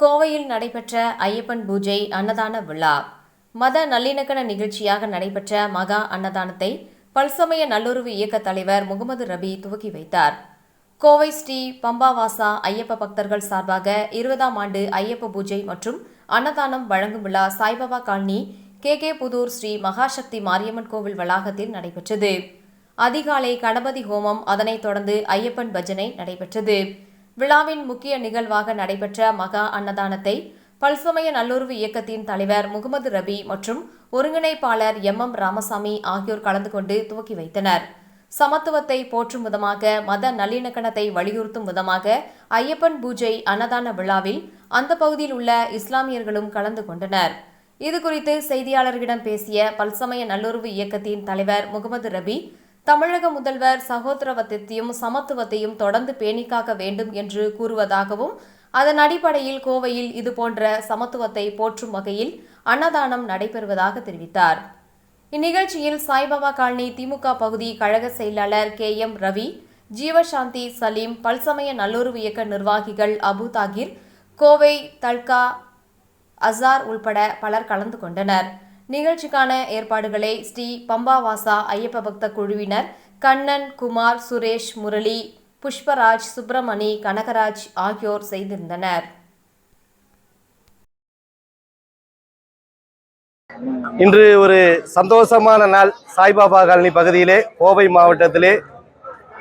கோவையில் நடைபெற்ற ஐயப்பன் பூஜை அன்னதான விழா. மத நல்லிணக்கண நிகழ்ச்சியாக நடைபெற்ற மகா அன்னதானத்தை பல்சமய நல்லுறவு இயக்க தலைவர் முகமது ரபி துவக்கி வைத்தார். கோவை ஸ்ரீ பம்பாவாசா ஐயப்ப பக்தர்கள் சார்பாக இருபதாம் ஆண்டு ஐயப்ப பூஜை மற்றும் அன்னதானம் வழங்கும் விழா Saibaba colony K. K. Puthur Sri Mahasakthi Mariamman கோவில் வளாகத்தில் நடைபெற்றது. அதிகாலை கணபதி ஹோமம் அதனைத் தொடர்ந்து ஐயப்பன் பஜனை நடைபெற்றது. விழாவின் முக்கிய நிகழ்வாக நடைபெற்ற மகா அன்னதானத்தை பல்சமய நல்லுறவு இயக்கத்தின் தலைவர் முகமது ரபி மற்றும் ஒருங்கிணைப்பாளர் எம் எம் ராமசாமி ஆகியோர் கலந்து கொண்டு துவக்கி வைத்தனர். சமத்துவத்தை போற்றும் விதமாக மத நல்லிணக்கணத்தை வலியுறுத்தும் விதமாக ஐயப்பன் பூஜை அன்னதான விழாவில் அந்த பகுதியில் உள்ள இஸ்லாமியர்களும் கலந்து கொண்டனர். இதுகுறித்து செய்தியாளர்களிடம் பேசிய பல்சமய நல்லுறவு இயக்கத்தின் தலைவர் முகமது ரபி தமிழக முதல்வர் சகோதரவத்தையும் சமத்துவத்தையும் தொடர்ந்து பேணிக்காக்க வேண்டும் என்று கூறுவதாகவும் அதன் அடிப்படையில் கோவையில் இதுபோன்ற சமத்துவத்தை போற்றும் வகையில் அன்னதானம் நடைபெறுவதாக தெரிவித்தார். இந்நிகழ்ச்சியில் சாய்பாபா காலனி திமுக பகுதி கழக செயலாளர் கே எம் ரவி ஜீவசாந்தி சலீம் பல்சமய நல்லுறவு இயக்க நிர்வாகிகள் அபு தாகிர் கோவை தல்கா அசார் உள்பட பலர் கலந்து கொண்டனர். நிகழ்ச்சிக்கான ஏற்பாடுகளை ஸ்ரீ பம்பாவாசா ஐயப்ப பக்த குழுவினர் கண்ணன் குமார் சுரேஷ் முரளி புஷ்பராஜ் சுப்பிரமணி கனகராஜ் ஆகியோர் செய்திருந்தனர். இன்று ஒரு சந்தோஷமான நாள் சாய்பாபா காலனி பகுதியிலே கோவை மாவட்டத்திலே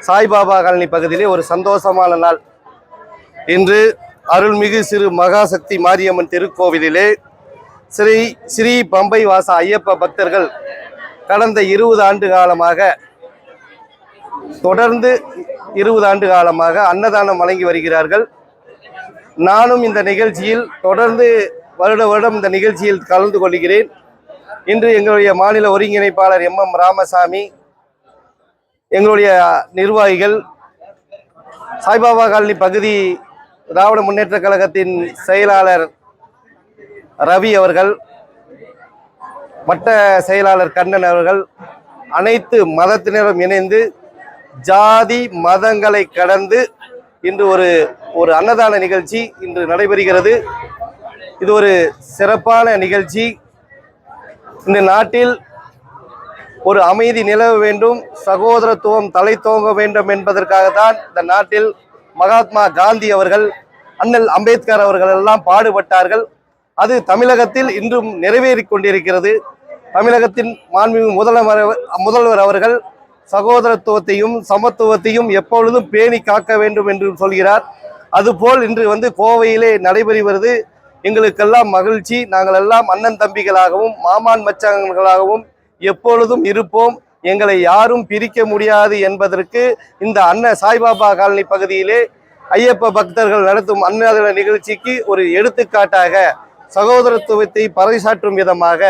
சாய்பாபா காலனி பகுதியிலே ஒரு சந்தோஷமான நாள். இன்று அருள்மிகு சிறு மகாசக்தி மாரியம்மன் திருக்கோவிலிலே ஸ்ரீ ஸ்ரீ பம்பை வாச ஐயப்ப பக்தர்கள் கடந்த இருபது ஆண்டு காலமாக தொடர்ந்து இருபது ஆண்டு காலமாக அன்னதானம் வழங்கி வருகிறார்கள். நானும் இந்த நிகழ்ச்சியில் தொடர்ந்து வருட வருடம் இந்த நிகழ்ச்சியில் கலந்து கொள்கிறேன். இன்று எங்களுடைய மாநில ஒருங்கிணைப்பாளர் எம் எம் ராமசாமி எங்களுடைய நிர்வாகிகள் சாய்பாபா காலனி பகுதி திராவிட முன்னேற்ற கழகத்தின் செயலாளர் ரவி அவர்கள் வட்ட செயலாளர் கண்ணன் அவர்கள் அனைத்து மதத்தினரும் இணைந்து ஜாதி மதங்களை கடந்து இன்று ஒரு ஒரு அன்னதான நிகழ்ச்சி இன்று நடைபெறுகிறது. இது ஒரு சிறப்பான நிகழ்ச்சி. இந்த நாட்டில் ஒரு அமைதி நிலவ வேண்டும் சகோதரத்துவம் தலை தோங்க வேண்டும் என்பதற்காகத்தான் இந்த நாட்டில் மகாத்மா காந்தி அவர்கள் அண்ணல் அம்பேத்கர் அவர்கள் எல்லாம் பாடுபட்டார்கள். அது தமிழகத்தில் இன்றும் நிறைவேறி கொண்டிருக்கிறது. தமிழகத்தின் மாண்புமிகு முதல்வர் முதல்வர் அவர்கள் சகோதரத்துவத்தையும் சமத்துவத்தையும் எப்பொழுதும் பேணி காக்க வேண்டும் என்று சொல்கிறார். அதுபோல் இன்று வந்து கோவையிலே நடைபெறுவது எங்களுக்கெல்லாம் மகிழ்ச்சி. நாங்கள் எல்லாம் அண்ணன் தம்பிகளாகவும் மாமான் மச்சான்களாகவும் எப்பொழுதும் இருப்போம். எங்களை யாரும் பிரிக்க முடியாது என்பதற்கு இந்த அன்ன சாய்பாபா காலனி பகுதியிலே ஐயப்ப பக்தர்கள் நடத்தும் அன்னதான நிகழ்ச்சிக்கு ஒரு எடுத்துக்காட்டாக சகோதரத்துவத்தை பறைசாற்றும் விதமாக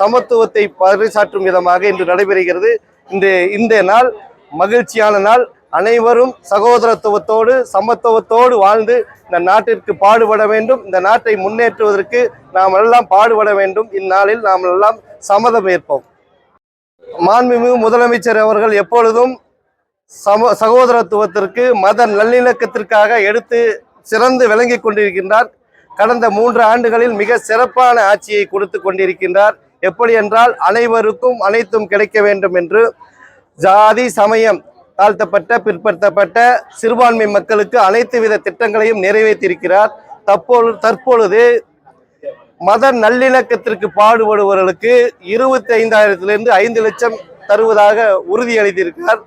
சமத்துவத்தை பறைசாற்றும் விதமாக இன்று நடைபெறுகிறது. இந்த இந்த நாள் மகிழ்ச்சியான நாள். அனைவரும் சகோதரத்துவத்தோடு சமத்துவத்தோடு வாழ்ந்து இந்த நாட்டிற்கு பாடுபட வேண்டும். இந்த நாட்டை முன்னேற்றுவதற்கு நாம் எல்லாம் பாடுபட வேண்டும். இந்நாளில் நாம் எல்லாம் சம்மதம் ஏற்போம். மாண்புமிகு முதலமைச்சர் அவர்கள் எப்பொழுதும் சம சகோதரத்துவத்திற்கு மத நல்லிணக்கத்திற்காக எடுத்து சிறந்து விளங்கி கொண்டிருக்கின்றார். கடந்த மூன்று ஆண்டுகளில் மிக சிறப்பான ஆட்சியை கொடுத்து கொண்டிருக்கின்றார். எப்படி என்றால் அனைவருக்கும் அனைத்தும் கிடைக்க வேண்டும் என்று ஜாதி சமயம் தாழ்த்தப்பட்ட பிற்படுத்தப்பட்ட சிறுபான்மை மக்களுக்கு அனைத்து வித திட்டங்களையும் நிறைவேற்றியிருக்கிறார். தற்போது தற்பொழுது மத நல்லிணக்கத்திற்கு பாடுபடுபவர்களுக்கு இருபத்தி ஐந்தாயிரத்திலிருந்து ஐந்து லட்சம் தருவதாக உறுதியளித்திருக்கிறார்.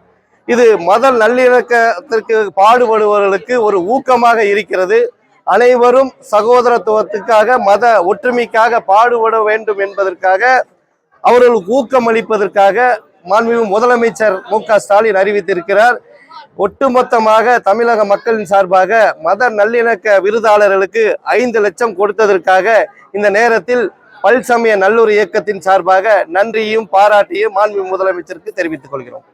இது மத நல்லிணக்கத்திற்கு பாடுபடுபவர்களுக்கு ஒரு ஊக்கமாக இருக்கிறது. அனைவரும் சகோதரத்துவத்துக்காக மத ஒற்றுமைக்காக பாடுபட வேண்டும் என்பதற்காக அவர்களுக்கு ஊக்கம் அளிப்பதற்காக மாண்புமிகு முதலமைச்சர் மு க ஸ்டாலின் அறிவித்திருக்கிறார். ஒட்டுமொத்தமாக தமிழக மக்களின் சார்பாக மத நல்லிணக்க விருதாளர்களுக்கு ஐந்து லட்சம் கொடுத்ததற்காக இந்த நேரத்தில் பல்சமய நல்லூர் இயக்கத்தின் சார்பாக நன்றியும் பாராட்டியும் மாண்பு முதலமைச்சருக்கு தெரிவித்துக் கொள்கிறோம்.